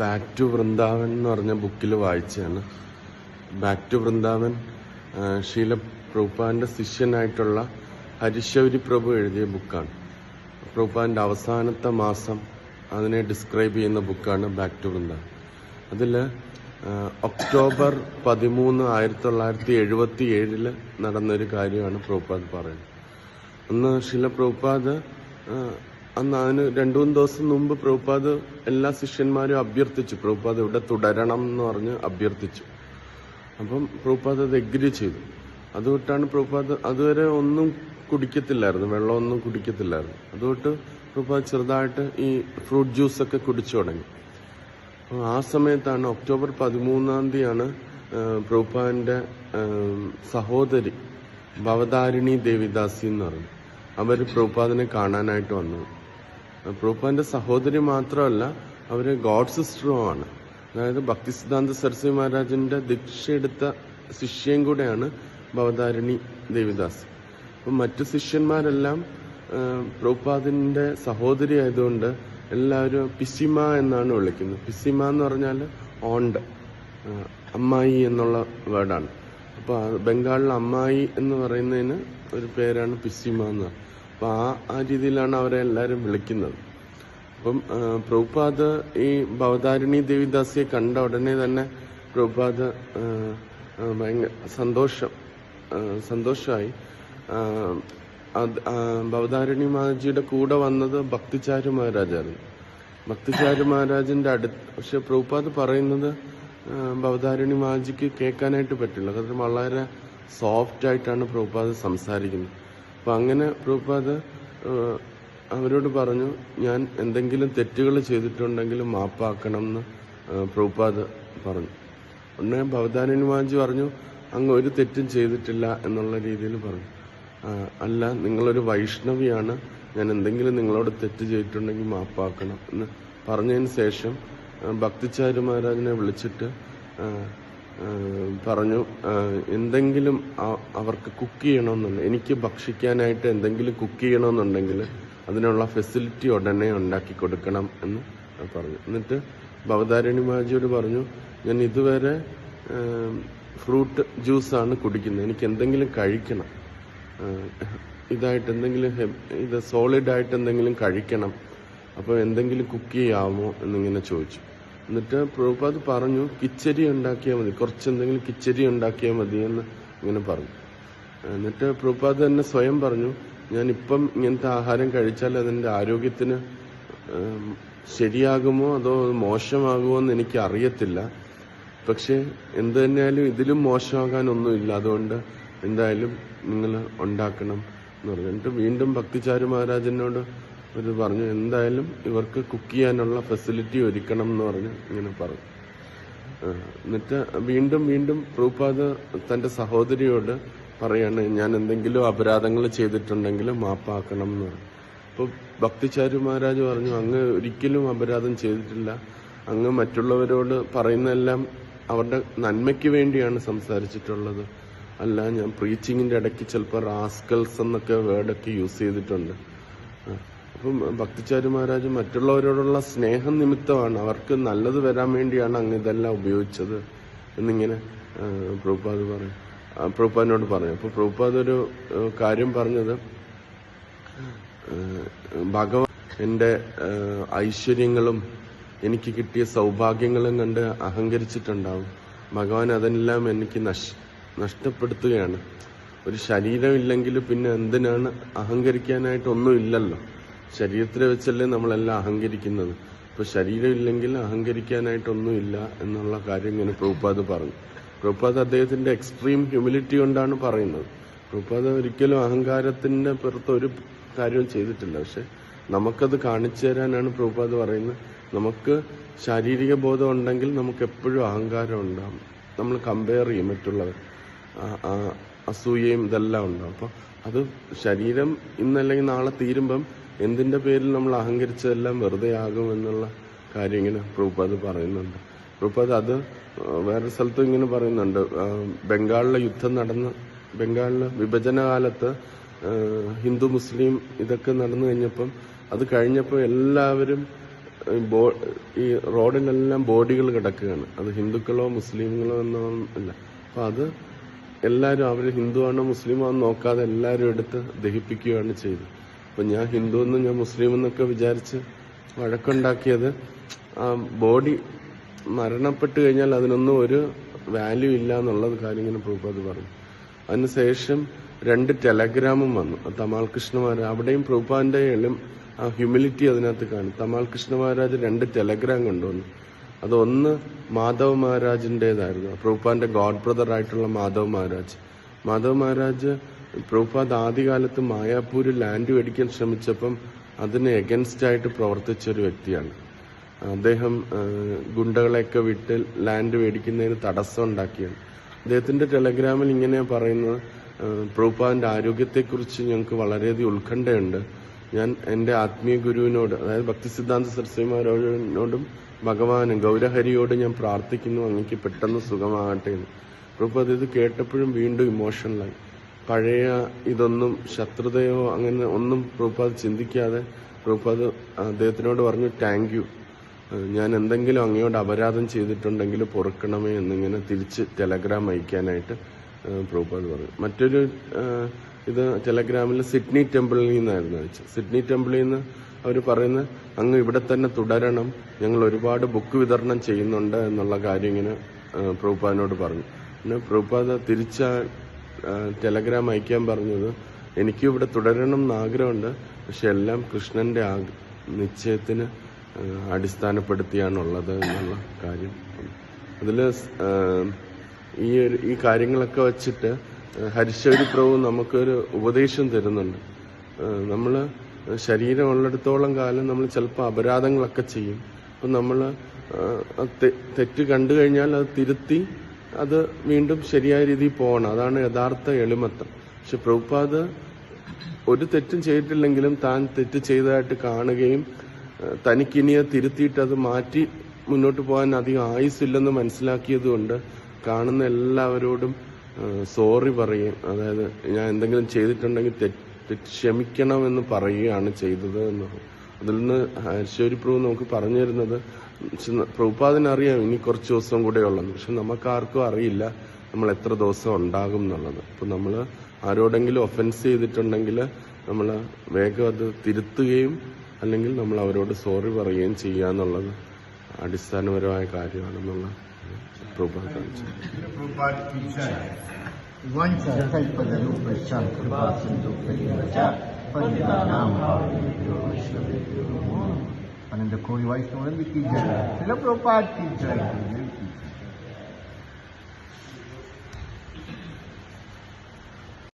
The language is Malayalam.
ബാക്ക് ടു വൃന്ദാവൻ എന്ന് പറഞ്ഞ ബുക്കിൽ വായിച്ചതാണ്. ബാക്ക് ടു വൃന്ദാവൻ ശീല പ്രഭുപാന്റെ ശിഷ്യനായിട്ടുള്ള ഹരിശൗരി പ്രഭു എഴുതിയ ബുക്കാണ്. പ്രഭുപാന്റെ അവസാനത്തെ മാസം അതിനെ ഡിസ്ക്രൈബ് ചെയ്യുന്ന ബുക്കാണ് ബാക്ക് ടു വൃന്ദാവൻ അതിൽ ഒക്ടോബർ പതിമൂന്ന് ആയിരത്തി തൊള്ളായിരത്തി എഴുപത്തി ഏഴിൽ നടന്നൊരു കാര്യമാണ് പ്രഭുപാദ് പറയുന്നത്. അന്ന് ശില പ്രഭുപാദ് അന്ന് അതിന് രണ്ടു മൂന്ന് ദിവസം മുമ്പ് പ്രഭുപാദ് എല്ലാ ശിഷ്യന്മാരും അഭ്യർത്ഥിച്ചു. പ്രഭുപാദ് ഇവിടെ തുടരണം എന്ന് പറഞ്ഞ് അഭ്യർത്ഥിച്ചു. അപ്പം പ്രഭുപാദ് അത് എഗ്രി ചെയ്തു. അതുകൊണ്ടാണ് പ്രഭുപാദ് അതുവരെ ഒന്നും കുടിക്കത്തില്ലായിരുന്നു. വെള്ളമൊന്നും കുടിക്കത്തില്ലായിരുന്നു. അതുകൊണ്ട് പ്രഭുപാദ് ചെറുതായിട്ട് ഈ ഫ്രൂട്ട് ജ്യൂസൊക്കെ കുടിച്ചു തുടങ്ങി. ആ സമയത്താണ് ഒക്ടോബർ പതിമൂന്നാം തീയതിയാണ് പ്രഭുപാദിന്റെ സഹോദരി ഭവതാരിണി ദേവിദാസി എന്ന് പറഞ്ഞു. അവർ പ്രഭുപാദിനെ കാണാനായിട്ട് വന്നു. പ്രഭുപാദിന്റെ സഹോദരി മാത്രമല്ല അവർ ഗോഡ് സിസ്റ്ററും ആണ്. അതായത് ഭക്തിസിദ്ധാന്ത സരസ്വതി മഹാരാജന്റെ ദീക്ഷ എടുത്ത ശിഷ്യയും കൂടെയാണ് ഭവതാരിണി ദേവിദാസ്. അപ്പം മറ്റു ശിഷ്യന്മാരെല്ലാം ആ, പ്രഭുപാദിന്റെ സഹോദരി ആയതുകൊണ്ട് എല്ലാവരും പിസിമ എന്നാണ് വിളിക്കുന്നത്. പിസിമ എന്ന് പറഞ്ഞാൽ ഓണ്ട് അമ്മായി എന്നുള്ള വേർഡാണ്. അപ്പോൾ ബംഗാളിൽ അമ്മായി എന്ന് പറയുന്നതിന് ഒരു പേരാണ് പിസിമ എന്ന് അപ്പോൾ ആ ആ രീതിയിലാണ് അവരെ എല്ലാവരും വിളിക്കുന്നത്. അപ്പം പ്രഭുപാദ് ഈ ഭവതാരിണി ദേവിദാസിയെ കണ്ട ഉടനെ തന്നെ പ്രഭുപാദ് ഭയങ്കര സന്തോഷം സന്തോഷമായി ഭവതാരിണി മഹാജിയുടെ കൂടെ വന്നത് ഭക്തിചാരു മഹാരാജായിരുന്നു ഭക്തിചാരു മഹാരാജിന്റെ അടുത്ത് പക്ഷെ പ്രഭുപാദ് പറയുന്നത് ഭവതാരിണി മഹാജിക്ക് കേൾക്കാനായിട്ട് പറ്റില്ല. കാരണം വളരെ സോഫ്റ്റ് ആയിട്ടാണ് പ്രഭുപാദ് സംസാരിക്കുന്നത്. അപ്പൊ അങ്ങനെ പ്രഭുപാദ് അവരോട് പറഞ്ഞു ഞാൻ എന്തെങ്കിലും തെറ്റുകൾ ചെയ്തിട്ടുണ്ടെങ്കിൽ മാപ്പാക്കണം എന്ന് പ്രഭുപാദ് പറഞ്ഞു. ഉടനെ ഭവതാരിണി മാജി പറഞ്ഞു അങ്ങ് ഒരു തെറ്റും ചെയ്തിട്ടില്ല എന്നുള്ള രീതിയിൽ പറഞ്ഞു. അല്ല നിങ്ങളൊരു വൈഷ്ണവിയാണ് ഞാൻ എന്തെങ്കിലും നിങ്ങളോട് തെറ്റ് ചെയ്തിട്ടുണ്ടെങ്കിൽ മാപ്പാക്കണം എന്ന് പറഞ്ഞതിന് ശേഷം ഭക്തിചാരി മഹാരാജനെ വിളിച്ചിട്ട് പറഞ്ഞു എന്തെങ്കിലും അവർക്ക് കുക്ക് ചെയ്യണമെന്നുണ്ട് എനിക്ക് ഭക്ഷിക്കാനായിട്ട് എന്തെങ്കിലും കുക്ക് ചെയ്യണമെന്നുണ്ടെങ്കിൽ അതിനുള്ള ഫെസിലിറ്റി ഉടനെ ഉണ്ടാക്കി കൊടുക്കണം എന്ന് പറഞ്ഞു. എന്നിട്ട് ഭവതാരിണി മാജിയോട് പറഞ്ഞു ഞാൻ ഇതുവരെ ഫ്രൂട്ട് ജ്യൂസാണ് കുടിക്കുന്നത് എനിക്ക് എന്തെങ്കിലും കഴിക്കണം. ഇതായിട്ട് എന്തെങ്കിലും ഇത് സോളിഡായിട്ട് എന്തെങ്കിലും കഴിക്കണം. അപ്പോൾ എന്തെങ്കിലും കുക്ക് ചെയ്യാമോ? എന്നിങ്ങനെ ചോദിച്ചു. എന്നിട്ട് പ്രഭുപാദ് പറഞ്ഞു കിച്ചരി ഉണ്ടാക്കിയാൽ മതി കുറച്ച് എന്തെങ്കിലും കിച്ചരി ഉണ്ടാക്കിയാൽ മതി എന്ന് ഇങ്ങനെ പറഞ്ഞു. എന്നിട്ട് പ്രഭുപാദ് തന്നെ സ്വയം പറഞ്ഞു ഞാൻ ഇപ്പം ഇങ്ങനത്തെ ആഹാരം കഴിച്ചാൽ അതിന്റെ ആരോഗ്യത്തിന് ശരിയാകുമോ അതോ മോശമാകുമോ എന്ന് എനിക്ക് അറിയത്തില്ല പക്ഷെ എന്ത് തന്നെയായാലും ഇതിലും മോശമാകാനൊന്നുമില്ല അതുകൊണ്ട് എന്തായാലും നിങ്ങൾ ഉണ്ടാക്കണം എന്ന് പറഞ്ഞു. വീണ്ടും ഭക്തിചാരു മഹാരാജനോട് ഒരു പറഞ്ഞു എന്തായാലും ഇവർക്ക് കുക്ക് ചെയ്യാനുള്ള ഫെസിലിറ്റി ഒരുക്കണം എന്ന് പറഞ്ഞ് ഇങ്ങനെ പറഞ്ഞു. എന്നിട്ട് വീണ്ടും വീണ്ടും പ്രൂപാദ് തന്റെ സഹോദരിയോട് പറയാണ് ഞാൻ എന്തെങ്കിലും അപരാധങ്ങൾ ചെയ്തിട്ടുണ്ടെങ്കിൽ മാപ്പാക്കണം എന്ന് പറഞ്ഞു. അപ്പോൾ ഭക്തിചാരു മഹാരാജ് പറഞ്ഞു അങ്ങ് ഒരിക്കലും അപരാധം ചെയ്തിട്ടില്ല. അങ്ങ് മറ്റുള്ളവരോട് പറയുന്നതെല്ലാം അവരുടെ നന്മയ്ക്ക് വേണ്ടിയാണ് സംസാരിച്ചിട്ടുള്ളത്. അല്ല ഞാൻ പ്രീച്ചിങ്ങിന്റെ ഇടയ്ക്ക് ചിലപ്പോൾ റാസ്കൽസ് എന്നൊക്കെ വേർഡൊക്കെ യൂസ് ചെയ്തിട്ടുണ്ട്. അപ്പം ഭക്തിചാരി മഹാരാജ് മറ്റുള്ളവരോടുള്ള സ്നേഹം നിമിത്തമാണ് അവർക്ക് നല്ലത് വരാൻ വേണ്ടിയാണ് അങ്ങ് ഇതെല്ലാം ഉപയോഗിച്ചത് എന്നിങ്ങനെ പ്രഭുപാദ് പറയും. പ്രഭുപാദിനോട് പറഞ്ഞു അപ്പോൾ പ്രഭുപാദ് ഒരു കാര്യം പറഞ്ഞത് ഭഗവാൻ എന്റെ ഐശ്വര്യങ്ങളും എനിക്ക് കിട്ടിയ സൗഭാഗ്യങ്ങളും കണ്ട് അഹങ്കരിച്ചിട്ടുണ്ടാവും. ഭഗവാൻ അതെല്ലാം എനിക്ക് നഷ് നഷ്ടപ്പെടുത്തുകയാണ്. ഒരു ശരീരമില്ലെങ്കിൽ പിന്നെ എന്തിനാണ് അഹങ്കരിക്കാനായിട്ടൊന്നും ഇല്ലല്ലോ. ശരീരത്തിലെ വെച്ചല്ലേ നമ്മളെല്ലാം അഹങ്കരിക്കുന്നത്. ഇപ്പൊ ശരീരമില്ലെങ്കിൽ അഹങ്കരിക്കാനായിട്ടൊന്നുമില്ല എന്നുള്ള കാര്യം ഇങ്ങനെ പ്രഭുപാദ് പറഞ്ഞു. പ്രഭുപാദ് അദ്ദേഹത്തിന്റെ എക്സ്ട്രീം ഹ്യൂമിലിറ്റി കൊണ്ടാണ് പറയുന്നത്. പ്രഭുപാദ് ഒരിക്കലും അഹങ്കാരത്തിന്റെ പുറത്ത് ഒരു കാര്യവും ചെയ്തിട്ടില്ല. പക്ഷെ നമുക്കത് കാണിച്ചു തരാനാണ് പ്രഭുപാദ് പറയുന്നത്. നമുക്ക് ശാരീരിക ബോധം ഉണ്ടെങ്കിൽ നമുക്ക് എപ്പോഴും അഹങ്കാരം ഉണ്ടാകും നമ്മൾ കമ്പയർ ചെയ്യും മറ്റുള്ളവർ. അസൂയയും ഇതെല്ലാം ഉണ്ടാവും അപ്പോൾ അത് ശരീരം ഇന്നല്ലെങ്കിൽ നാളെ തീരുമ്പം എന്തിന്റെ പേരിൽ നമ്മൾ അഹങ്കരിച്ചതെല്ലാം വെറുതെ ആകും എന്നുള്ള കാര്യം ഇങ്ങനെ പ്രൂപ്പത് പറയുന്നുണ്ട്. പ്രൂപ്പത് അത് വേറെ സ്ഥലത്തും ഇങ്ങനെ പറയുന്നുണ്ട്. ബംഗാളിലെ യുദ്ധം നടന്ന് ബംഗാളിലെ വിഭജനകാലത്ത് ഹിന്ദു മുസ്ലിം ഇതൊക്കെ നടന്നു കഴിഞ്ഞപ്പം അത് കഴിഞ്ഞപ്പോൾ എല്ലാവരും ഈ റോഡിലെല്ലാം ബോഡികൾ കിടക്കുകയാണ്. അത് ഹിന്ദുക്കളോ മുസ്ലിങ്ങളോ എന്നോ അല്ല. അപ്പൊ അത് എല്ലാവരും അവർ ഹിന്ദുവാണോ മുസ്ലിമാണെന്ന് നോക്കാതെ എല്ലാവരും എടുത്ത് ദഹിപ്പിക്കുകയാണ് ചെയ്തത്. അപ്പൊ ഞാൻ ഹിന്ദു എന്നും ഞാൻ മുസ്ലിം എന്നൊക്കെ വിചാരിച്ച് വഴക്കുണ്ടാക്കിയത് ആ ബോഡി മരണപ്പെട്ടു കഴിഞ്ഞാൽ അതിനൊന്നും ഒരു വാല്യൂ ഇല്ല എന്നുള്ളത് കാര്യം ഇങ്ങനെ പ്രഭുപാദ് പറഞ്ഞു. അതിനുശേഷം രണ്ട് ടെലഗ്രാമും വന്നു. തമാൽ കൃഷ്ണ അവിടെയും പ്രഭുപാദിന്റെ ഹ്യൂമിലിറ്റി അതിനകത്ത് കാണും. തമാൽ കൃഷ്ണ മഹാരാജ് രണ്ട് ടെലഗ്രാം കൊണ്ടുവന്നു. അതൊന്ന് മാധവ് മഹാരാജിന്റെതായിരുന്നു പ്രഭുപാദിന്റെ ഗോഡ് ബ്രദർ ആയിട്ടുള്ള മാധവ് മഹാരാജ്. മാധവ് മഹാരാജ് പ്രഭുപാദ് ആദ്യകാലത്ത് മായാപ്പൂരിൽ ലാൻഡ് മേടിക്കാൻ ശ്രമിച്ചപ്പം അതിന് എഗൻസ്റ്റ് ആയിട്ട് പ്രവർത്തിച്ച ഒരു വ്യക്തിയാണ്. അദ്ദേഹം ഗുണ്ടകളെയൊക്കെ വിട്ട് ലാൻഡ് മേടിക്കുന്നതിന് തടസ്സം ഉണ്ടാക്കിയാണ്. അദ്ദേഹത്തിന്റെ ടെലഗ്രാമിൽ ഇങ്ങനെ പറയുന്നത് പ്രഭുപാദിന്റെ ആരോഗ്യത്തെക്കുറിച്ച് ഞങ്ങൾക്ക് വളരെയധികം ഉത്കണ്ഠയുണ്ട്. ഞാൻ എന്റെ ആത്മീയ ഗുരുവിനോട് അതായത് ഭക്തി സിദ്ധാന്ത സരസ്വതിമാരോടും ഭഗവാനും ഗൗരഹരിയോട് ഞാൻ പ്രാർത്ഥിക്കുന്നു അങ്ങക്ക് പെട്ടെന്ന് സുഖമാകട്ടെ എന്ന്. പ്രഭുപത് ഇത് കേട്ടപ്പോഴും വീണ്ടും ഇമോഷണലായി. പഴയ ഇതൊന്നും ശത്രുതയോ അങ്ങനെ ഒന്നും പ്രഭുപാദ് ചിന്തിക്കാതെ പ്രഭുപാദ് അദ്ദേഹത്തിനോട് പറഞ്ഞു താങ്ക് യു ഞാൻ എന്തെങ്കിലും അങ്ങയോട് അപരാധം ചെയ്തിട്ടുണ്ടെങ്കിൽ പൊറുക്കണമേ എന്നിങ്ങനെ തിരിച്ച് ടെലഗ്രാം അയക്കാനായിട്ട് പ്രഭുപാദ് പറഞ്ഞു. മറ്റൊരു ഇത് ടെലഗ്രാമിൽ സിഡ്നി ടെമ്പിളിൽ നിന്നായിരുന്നു അയച്ചത്. സിഡ്നി ടെമ്പിളിൽ നിന്ന് അവർ പറയുന്നത് അങ്ങ് ഇവിടെ തന്നെ തുടരണം. ഞങ്ങൾ ഒരുപാട് ബുക്ക് വിതരണം ചെയ്യുന്നുണ്ട് എന്നുള്ള കാര്യം ഇങ്ങനെ പ്രഭുപാദിനോട് പറഞ്ഞു. പിന്നെ പ്രഭുപാദ തിരിച്ച ടെലഗ്രാം അയക്കാൻ പറഞ്ഞത് എനിക്കും ഇവിടെ തുടരണം എന്ന് ആഗ്രഹമുണ്ട്. പക്ഷെ എല്ലാം കൃഷ്ണന്റെ നിശ്ചയത്തിന് അടിസ്ഥാനപ്പെടുത്തിയാണുള്ളത് എന്നുള്ള കാര്യം. അതിൽ ഈ ഒരു- ഈ കാര്യങ്ങളൊക്കെ വച്ചിട്ട് ഹരിശൗരി പ്രഭു നമുക്കൊരു ഉപദേശം തരുന്നുണ്ട്. നമ്മൾ ശരീരമുള്ളിടത്തോളം കാലം നമ്മൾ ചിലപ്പോൾ അപരാധങ്ങളൊക്കെ ചെയ്യും. അപ്പം നമ്മൾ തെറ്റ് കണ്ടു കഴിഞ്ഞാൽ അത് തിരുത്തി അത് വീണ്ടും ശരിയായ രീതിയിൽ പോകണം. അതാണ് യഥാർത്ഥ എളിമത്തം. പക്ഷെ പ്രഭുപാദ് ഒരു തെറ്റും ചെയ്തിട്ടില്ലെങ്കിലും താൻ തെറ്റ് ചെയ്തതായിട്ട് കാണുകയും തനിക്കിനിയെ തിരുത്തിയിട്ട് അത് മാറ്റി മുന്നോട്ട് പോകാൻ അധികം ആയുസില്ലെന്ന് മനസ്സിലാക്കിയതുകൊണ്ട് കാണുന്ന എല്ലാവരോടും സോറി പറയും. അതായത് ഞാൻ എന്തെങ്കിലും ചെയ്തിട്ടുണ്ടെങ്കിൽ തെറ്റ് ക്ഷമിക്കണമെന്ന് പറയുകയാണ് ചെയ്തത് എന്ന് അതിൽ നിന്ന് ഹരിശ്വരി പ്രഭു നമുക്ക് പറഞ്ഞു തരുന്നത് പ്രഭുപാദിനറിയാം ഇനി കുറച്ച് ദിവസം കൂടെ ഉള്ളത് പക്ഷെ നമുക്കാർക്കും അറിയില്ല നമ്മൾ എത്ര ദിവസം ഉണ്ടാകും എന്നുള്ളത്. അപ്പൊ നമ്മൾ ആരോടെങ്കിലും ഒഫൻസ് ചെയ്തിട്ടുണ്ടെങ്കിൽ നമ്മൾ വേഗം അത് തിരുത്തുകയും അല്ലെങ്കിൽ നമ്മൾ അവരോട് സോറി പറയുകയും ചെയ്യുക എന്നുള്ളത് അടിസ്ഥാനപരമായ കാര്യമാണെന്നുള്ള പ്രഭുപാദ് കാണിച്ചത്. વંશ કલ્પદલુ પશ્ચાત કૃપા સિંધુ પરિવચા પતિતાનામ ભાવેભ્યો વૈષ્ણવેભ્યો નમો અને ધ કોઈ વાઇસ ઓનલી કી જય. શ્રીલ પ્રભુપાદ કી